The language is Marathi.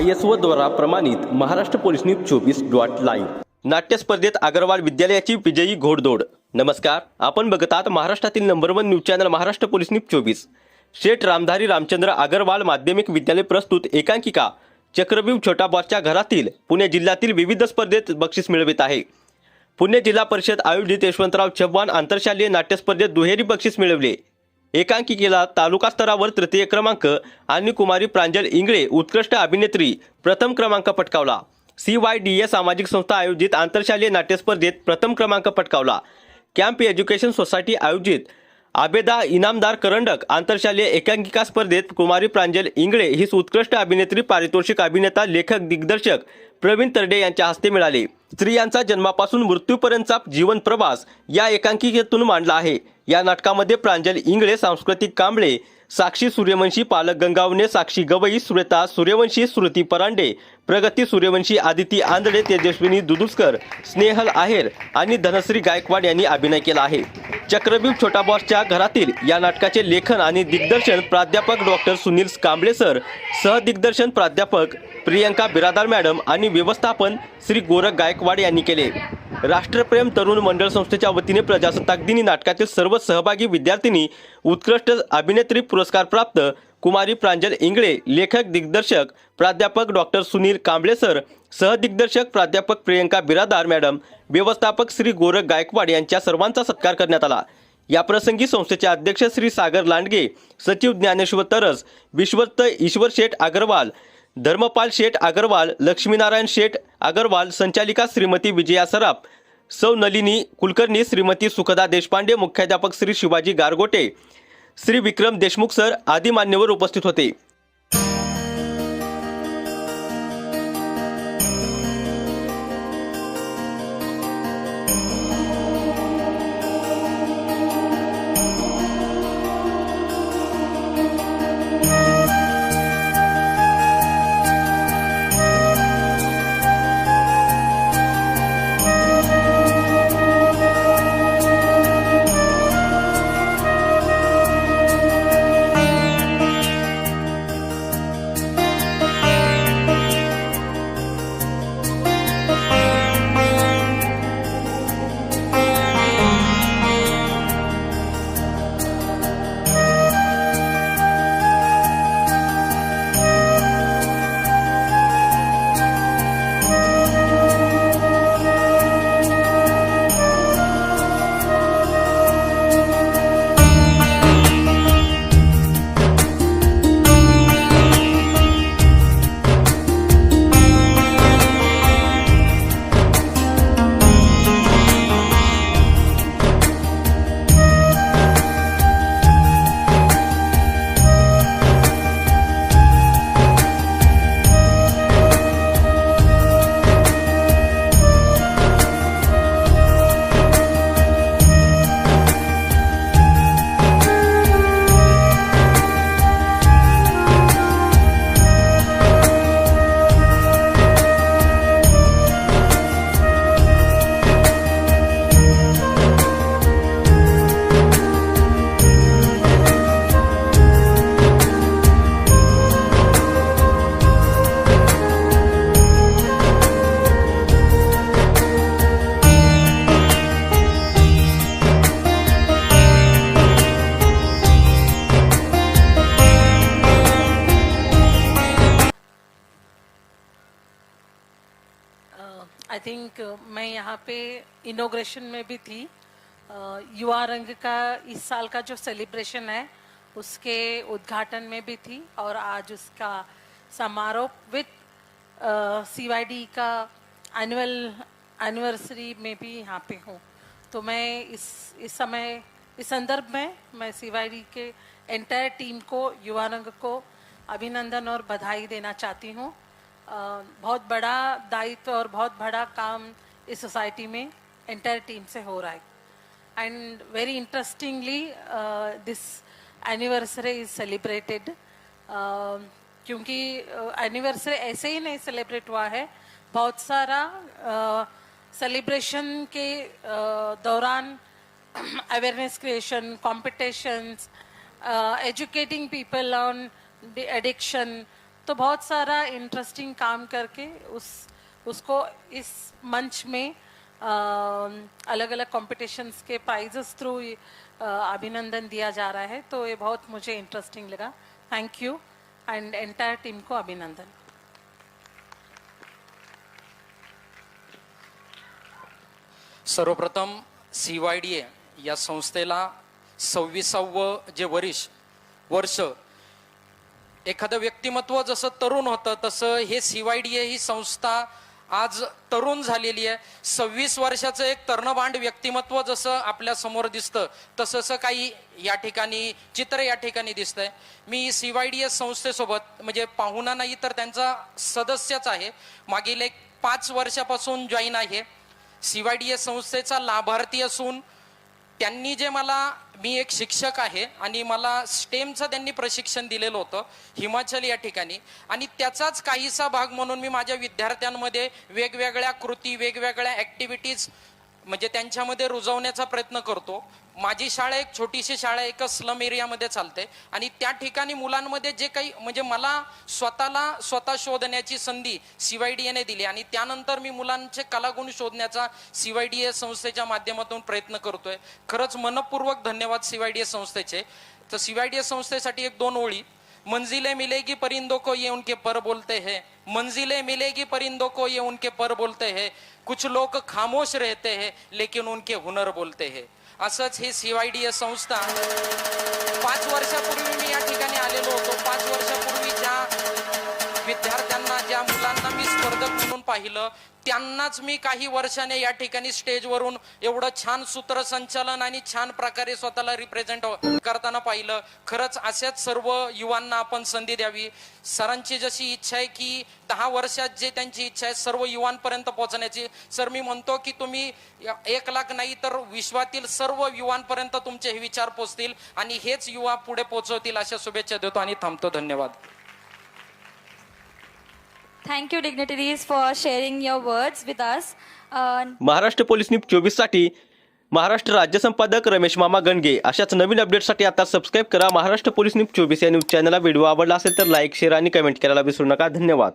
आय एस ओ द्वारा प्रमाणित महाराष्ट्र पोलीस न्यूज चोवीस डॉट लाईव्ह. नाट्य स्पर्धेत अग्रवाल विद्यालयाची विजयी घोडदौड. नमस्कार आपण बघत आहात महाराष्ट्रातील number one news channel Maharashtra police news चोवीस. शेठ रामधारी रामचंद्र अग्रवाल माध्यमिक विद्यालय प्रस्तुत एकांकिका. चक्रव्यूह छोटाबादच्या घरातील पुणे जिल्ह्यातील विविध स्पर्धेत बक्षीस मिळवित आहे. पुणे जिल्हा परिषद आयोजित यशवंतराव चव्हाण आंतरशालेय नाट्य स्पर्धेत दुहेरी बक्षीस मिळवले. एकांकिकेला तालुका स्तरावर तृतीय क्रमांक. आणि कुमारी प्रांजल इंगळे उत्कृष्ट अभिनेत्री प्रथम क्रमांक पटकावला. सी वाय डी ए सामाजिक संस्था आयोजित आंतरशालेय नाट्यस्पर्धेत प्रथम क्रमांक पटकावला. कॅम्प एज्युकेशन सोसायटी आयोजित आबेदा इनामदार करंडक आंतरशालेय एकांकिका स्पर्धेत कुमारी प्रांजल इंगळे ही उत्कृष्ट अभिनेत्री पारितोषिक अभिनेता लेखक दिग्दर्शक प्रवीण तरडे यांच्या हस्ते मिळाले. स्त्रियांचा जन्मापासून मृत्यूपर्यंतचा जीवन प्रवास या एकांकिकेतून मांडला आहे. या नाटकामध्ये प्रांजल इंगळे सांस्कृतिक कांबळे साक्षी सूर्यवंशी पालक गंगावणे साक्षी गवई श्वेता सूर्यवंशी श्रुती परांडे प्रगती सूर्यवंशी आदिती आंधळे तेजस्विनी दुदुस्कर स्नेहल आहेर आणि धनश्री गायकवाड यांनी अभिनय केला आहे. चक्रव्यूह छोटा बॉसच्या घरातील या नाटकाचे लेखन आणि दिग्दर्शन प्राध्यापक डॉक्टर सुनील कांबळे सर सहदिग्दर्शन प्राध्यापक प्रियंका बिरादार मॅडम आणि व्यवस्थापन श्री गोरख गायकवाड यांनी केले. राष्ट्रप्रेम तरुण मंडळ संस्थेच्या वतीने प्रजासत्ताक दिनी नाटकातील सर्व सहभागी विद्यार्थिनी उत्कृष्ट अभिनेत्री पुरस्कार प्राप्त कुमारी प्रांजल इंगळे लेखक दिग्दर्शक प्राध्यापक डॉक्टर सुनील कांबळे सर सहदिग्दर्शक प्राध्यापक प्रियंका बिरादार मॅडम व्यवस्थापक श्री गोरख गायकवाड यांच्या सर्वांचा सत्कार करण्यात आला. या प्रसंगी संस्थेचे अध्यक्ष श्री सागर लांडगे सचिव ज्ञानेश्वर तरस विश्वस्त ईश्वर शेठ अग्रवाल धर्मपाल शेठ अगरवाल लक्ष्मीनारायण शेठ अगरवाल संचालिका श्रीमती विजया सराफ सौ नलिनी कुलकर्णी श्रीमती सुखदा देशपांडे मुख्याध्यापक श्री शिवाजी गारगोटे श्री विक्रम देशमुख सर आदी मान्यवर उपस्थित होते. थिंक uh, मैं यहाँ पे इनोग्रेशन में भी थी। युवा रंग का इस साल का जो सेलिब्रेशन है उसके उद्घाटन में भी थी और आज उसका समारोह विथ सी का एनुअल एनिवर्सरी में भी यहाँ पे हूँ। तो मैं इस इस समय इस संदर्भ में मैं सी के एंटायर टीम को युवा रंग को अभिनंदन और बधाई देना चाहती हूँ। बहुत बड़ा दायित्व और बहुत बड़ा काम इस सोसाइटी में एंटायर टीम से हो रहा है। And very interestingly this anniversary is celebrated क्योंकि एनिवर्सरी ऐसे ही नहीं सेलिब्रेट हुआ है। बहुत सारा सेलिब्रेशन के uh, दौरान awareness creation competitions educating people on addiction तो बहुत सारा इंटरेस्टिंग काम करके उस उसको इस मंच में अलग अलग कॉम्पिटिशन्स के प्राइजेस थ्रू अभिनंदन दिया जा रहा है। तो ये बहुत मुझे इंटरेस्टिंग लगा। Thank you and entire team को अभिनंदन। सर्वप्रथम सी वाय डी ए या संस्थेला सव्वीसावं जे वरिष वर्ष एखादं व्यक्तिमत्व जसं तरुण होतं तसं हे सी वाय डी ए ही संस्था आज तरुण झालेली आहे. सव्वीस वर्षाचं एक तरणभांड व्यक्तिमत्व जसं आपल्यासमोर दिसतं तसं काही या ठिकाणी चित्र या ठिकाणी दिसतंय. मी सी वाय डी एस संस्थेसोबत म्हणजे पाहुणा नाही तर त्यांचा सदस्यच आहे. मागील एक पाच वर्षापासून जॉईन आहे. सी वाय डी एस संस्थेचा लाभार्थी असून त्यांनी जे मला मी एक शिक्षक आहे आणि मला स्टेमचं त्यांनी प्रशिक्षण दिलेलं होतं हिमाचल या ठिकाणी. आणि त्याचाच काहीसा भाग म्हणून मी माझ्या विद्यार्थ्यांमध्ये वेगवेगळ्या कृती वेगवेगळ्या ॲक्टिव्हिटीज म्हणजे त्यांच्यामध्ये रुजवण्याचा प्रयत्न करतो. माझी शाळा एक छोटीशी शाळा एका स्लम एरियामध्ये चालते. आणि त्या ठिकाणी मुलांमध्ये जे काही म्हणजे मला स्वतःला स्वतः शोधण्याची संधी सीवाय डी एने दिली. आणि त्यानंतर मी मुलांचे कलागुण शोधण्याचा सीवाय डी ए संस्थेच्या माध्यमातून प्रयत्न करतोय. खरंच मनपूर्वक धन्यवाद सीवाय डी ए संस्थेचे. तर सीवाय डी ए संस्थेसाठी एक दोन ओळी. मंजिलें मिलेगी, परिंदों को ये उनके पर बोलते हैं। मंजिलें मिलेगी, परिंदों को ये उनके पर बोलते हैं। कुछ लोग खामोश रहते हैं, लेकिन उनके हुनर बोलते हैं। ही संस्था। पाँच वर्षापूर्वी मी या ठिकाणी आलेलो होतो. पाच वर्षापूर्वी ज्या विद्यार्थ्यांना, ज्या मुलांना मी संपादक म्हणून पाहिलं. त्यांनाच मी काही वर्षाने या ठिकाणी स्टेजवरून एवढं छान सूत्रसंचालन आणि छान प्रकारे स्वतःला रिप्रेझेंट करताना पाहिलं. खरंच अशाच सर्व युवांना आपण संधी द्यावी. सरांची जशी इच्छा आहे की दहा वर्षात जे त्यांची इच्छा आहे सर्व युवांपर्यंत पोहोचण्याची. सर मी म्हणतो की तुम्ही एक लाख नाही तर विश्वातील सर्व युवांपर्यंत तुमचे हे विचार पोचतील आणि हेच युवा पुढे पोहोचवतील अशा शुभेच्छा देतो आणि थांबतो. धन्यवाद. Thank you you, for sharing your words with us Maharashtra police news चोवीससाठी महाराष्ट्र राज्य संपादक रमेश मामा गणगे. अशाच नवीन अपडेटसाठी आता सबस्क्राईब करा महाराष्ट्र पोलीस न्यूज चोवीस या न्यूज चॅनलला व्हिडिओ आवडला असेल तर लाईक शेअर आणि कमेंट करायला विसरू नका. धन्यवाद.